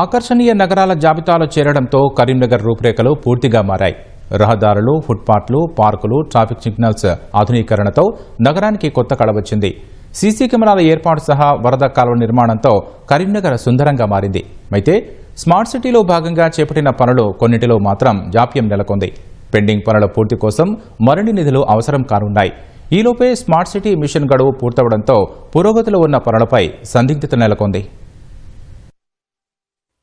ఆకర్షణీయ నగరాల జాబితాలో చేరడంతో కరీంనగర్ రూపురేఖలు పూర్తిగా మారాయి. రహదారులు ఫుట్పాత్లు పార్కులు ట్రాఫిక్ సిగ్నల్స్ ఆధునీకరణతో నగరానికి కొత్త కళ వచ్చింది. సీసీ కెమెరాల ఏర్పాటు సహా వరద కాలువ నిర్మాణంతో కరీంనగర్ సుందరంగా మారింది. అయితే స్మార్ట్ సిటీలో భాగంగా చేపట్టిన పనులు కొన్నిటిలో మాత్రం జాప్యం నెలకొంది. పెండింగ్ పనుల పూర్తి కోసం మరిన్ని నిధులు అవసరం కానున్నాయి. ఈలోపే స్మార్ట్ సిటీ మిషన్ గడువు పూర్తవడంతో పురోగతిలో ఉన్న పనులపై సందిగ్ధత నెలకొంది.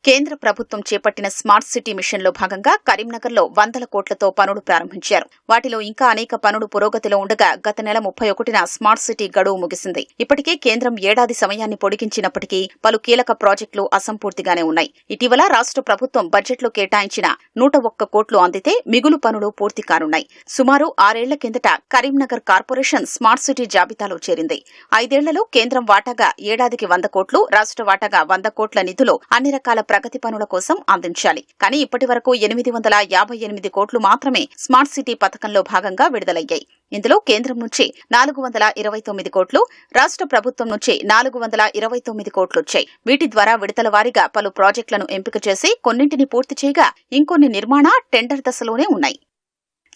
కేంద్ర ప్రభుత్వం చేపట్టిన స్మార్ట్ సిటీ మిషన్లో భాగంగా కరీంనగర్లో వందల కోట్లతో పనులు ప్రారంభించారు. వాటిలో ఇంకా అనేక పనులు పురోగతిలో ఉండగా గత నెల ముప్పై ఒకటిన స్మార్ట్ సిటీ గడువు ముగిసింది. ఇప్పటికే కేంద్రం ఏడాది సమయాన్ని పొడిగించినప్పటికీ పలు కీలక ప్రాజెక్టులు అసంపూర్తిగానే ఉన్నాయి. ఇటీవల రాష్ట్ర ప్రభుత్వం బడ్జెట్లో కేటాయించిన నూట ఒక్క కోట్లు అందితే మిగులు పనులు పూర్తి కానున్నాయి. సుమారు ఆరేళ్ళ కిందట కరీంనగర్ కార్పొరేషన్ స్మార్ట్ సిటీ జాబితాలో చేరింది. ఐదేళ్ళలో కేంద్రం వాటాగా ఏడాదికి వంద కోట్లు రాష్ట్ర వాటాగా వంద కోట్ల నిధులు అన్ని రకాల ప్రగతి పనుల కోసం అందించాలి. కానీ ఇప్పటి వరకు ఎనిమిది వందల యాభై ఎనిమిది కోట్లు మాత్రమే స్మార్ట్ సిటీ పథకంలో భాగంగా విడుదలయ్యాయి. ఇందులో కేంద్రం నుంచి నాలుగు వందల ఇరవై తొమ్మిది కోట్లు రాష్ట్ర ప్రభుత్వం నుంచి నాలుగు వందల ఇరవై తొమ్మిది కోట్లొచ్చాయి వీటి ద్వారా విడతల వారీగా పలు ప్రాజెక్టులను ఎంపిక చేసి కొన్నింటిని పూర్తి చేయగా ఇంకొన్ని నిర్మాణ టెండర్ దశలోనే ఉన్నాయి.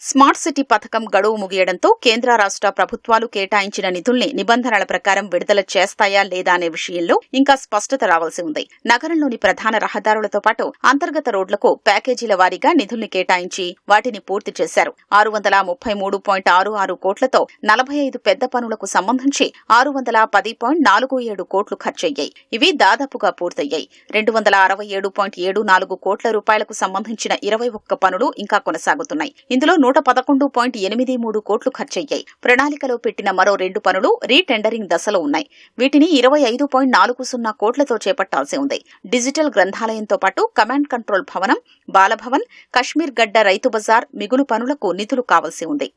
స్మార్ట్ సిటీ పథకం గడువు ముగియడంతో కేంద్ర రాష్ట్ర ప్రభుత్వాలు కేటాయించిన నిధుల్ని నిబంధనల ప్రకారం విడుదల చేస్తాయా లేదా అనే విషయంలో ఇంకా స్పష్టత రావాల్సి ఉంది. నగరంలోని ప్రధాన రహదారులతో పాటు అంతర్గత రోడ్లకు ప్యాకేజీల వారీగా నిధుల్ని కేటాయించి వాటిని పూర్తి చేశారు. ఆరు వందల ముప్పై మూడు పాయింట్ ఆరు ఆరు కోట్లతో నలభై ఐదు పెద్ద పనులకు సంబంధించి ఆరు వందల పది పాయింట్ నాలుగు ఏడు కోట్లు ఖర్చయ్యాయి. ఇవి దాదాపుగా పూర్తయ్యాయి. రెండు వందల అరవై ఏడు పాయింట్ ఏడు నాలుగు కోట్ల రూపాయలకు సంబంధించిన ఇరవై ఒక్క పనులు ఇంకా కొనసాగుతున్నాయి. ఇందులో నూట పదకొండు పాయింట్ ఎనిమిది మూడు కోట్లు ఖర్చయ్యాయి. ప్రణాళికలో పెట్టిన మరో రెండు పనులు రీటెండరింగ్ దశలో ఉన్నాయి. వీటిని ఇరవై ఐదు పాయింట్ నాలుగు సున్నా కోట్లతో చేపట్టాల్సి ఉంది. డిజిటల్ గ్రంథాలయంతో పాటు కమాండ్ కంట్రోల్ భవనం బాలభవన్ కశ్మీర్ గడ్డ రైతు బజార్ మిగులు పనులకు నిధులు కావాల్సి ఉంది.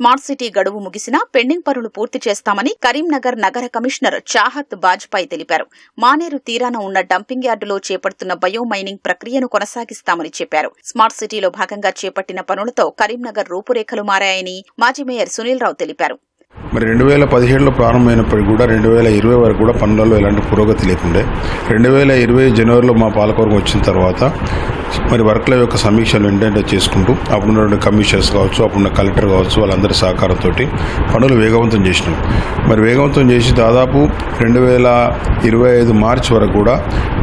స్మార్ట్ సిటీ గడువు ముగిసినా పెండింగ్ పనులు పూర్తి చేస్తామని కరీంనగర్ నగర కమిషనర్ చాహత్ బాజ్పాయ్ తెలిపారు. మానేరు తీరాన ఉన్న డంపింగ్ యార్డులో చేపడుతున్న బయో మైనింగ్ ప్రక్రియను కొనసాగిస్తామని చెప్పారు. స్మార్ట్ సిటీలో భాగంగా చేపట్టిన పనులతో కరీంనగర్ రూపురేఖలు మారాయని మాజీ మేయర్ సునీల్ రావు తెలిపారు. మరి రెండు వేల పదిహేడులో ప్రారంభమైనప్పటికీ కూడా రెండు వేల ఇరవై వరకు కూడా పనులలో ఎలాంటి పురోగతి లేకుండే. రెండు వేల ఇరవై జనవరిలో మా పాలకవర్గం వచ్చిన తర్వాత మరి వర్క్ల యొక్క సమీక్షలు ఏంటంటే చేసుకుంటూ అప్పుడున్న కమిషనర్స్ కావచ్చు అప్పుడున్న కలెక్టర్ కావచ్చు వాళ్ళందరి సహకారంతో పనులు వేగవంతం చేసినాం. మరి వేగవంతం చేసి దాదాపు రెండు వేల ఇరవై ఐదు మార్చ్ వరకు కూడా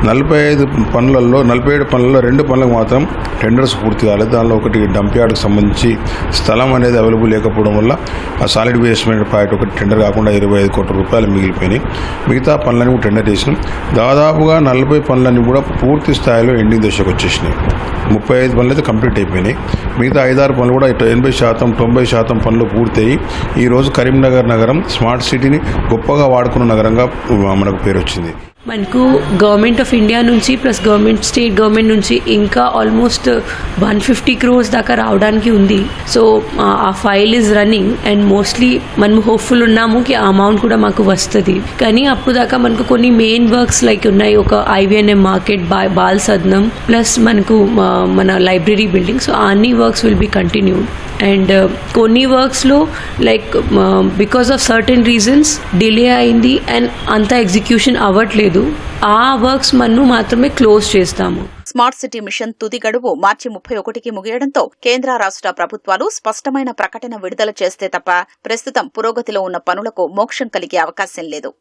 నలభై ఐదు పనులలో నలభై ఏడు పనులలో రెండు పనులకు మాత్రం టెండర్స్ పూర్తి కాలేదు. దానిలో ఒకటి డంప్ యార్డ్కి సంబంధించి స్థలం అనేది అవైలబుల్ లేకపోవడం వల్ల ఆ సాలిడ్ వేస్ట్మెంట్ పాయింట్ ఒకటి టెండర్ కాకుండా ఇరవై ఐదు కోట్ల రూపాయలు మిగిలిపోయినాయి. మిగతా పనులన్నీ కూడా టెండర్ చేసినాం. దాదాపుగా నలభై పనులన్నీ కూడా పూర్తి స్థాయిలో ఎండింగ్ దశకు వచ్చేసినాయి. ముప్పై ఐదు పనులు అయితే కంప్లీట్ అయిపోయినాయి. మిగతా ఐదారు పనులు కూడా ఎనభై శాతం తొంభై శాతం పనులు పూర్తయి ఈరోజు కరీంనగర్ నగరం స్మార్ట్ సిటీని గొప్పగా వాడుకున్న నగరంగా మనకు పేరు వచ్చింది. మనకు గవర్నమెంట్ ఆఫ్ ఇండియా నుంచి ప్లస్ గవర్నమెంట్ స్టేట్ గవర్నమెంట్ నుంచి ఇంకా ఆల్మోస్ట్ వన్ ఫిఫ్టీ క్రోర్స్ దాకా రావడానికి ఉంది. సో ఆ file is running and mostly మనం హోప్ఫుల్ ఉన్నాము కి ఆ అమౌంట్ కూడా మాకు వస్తుంది. కానీ అప్పుడు దాకా మనకు కొన్ని మెయిన్ వర్క్స్ లైక్ ఉన్నాయి. ఒక ఐవిఎన్ఎం మార్కెట్ బా బాల్ సద్నం ప్లస్ మనకు మన లైబ్రరీ బిల్డింగ్ సో అన్ని works will be continued and కొన్ని వర్క్స్లో like because of certain reasons delay అయింది అండ్ అంత ఎగ్జిక్యూషన్ అవ్వట్లేదు. ఆ వర్క్స్ మన్ను మాత్రమే క్లోజ్ చేస్తాము. స్మార్ట్ సిటీ మిషన్ తుది గడువు మార్చి ముప్పై ఒకటికి ముగియడంతో కేంద్ర రాష్ట్ర ప్రభుత్వాలు స్పష్టమైన ప్రకటన విడుదల చేస్తే తప్ప ప్రస్తుతం పురోగతిలో ఉన్న పనులకు మోక్షం కలిగే అవకాశం లేదు.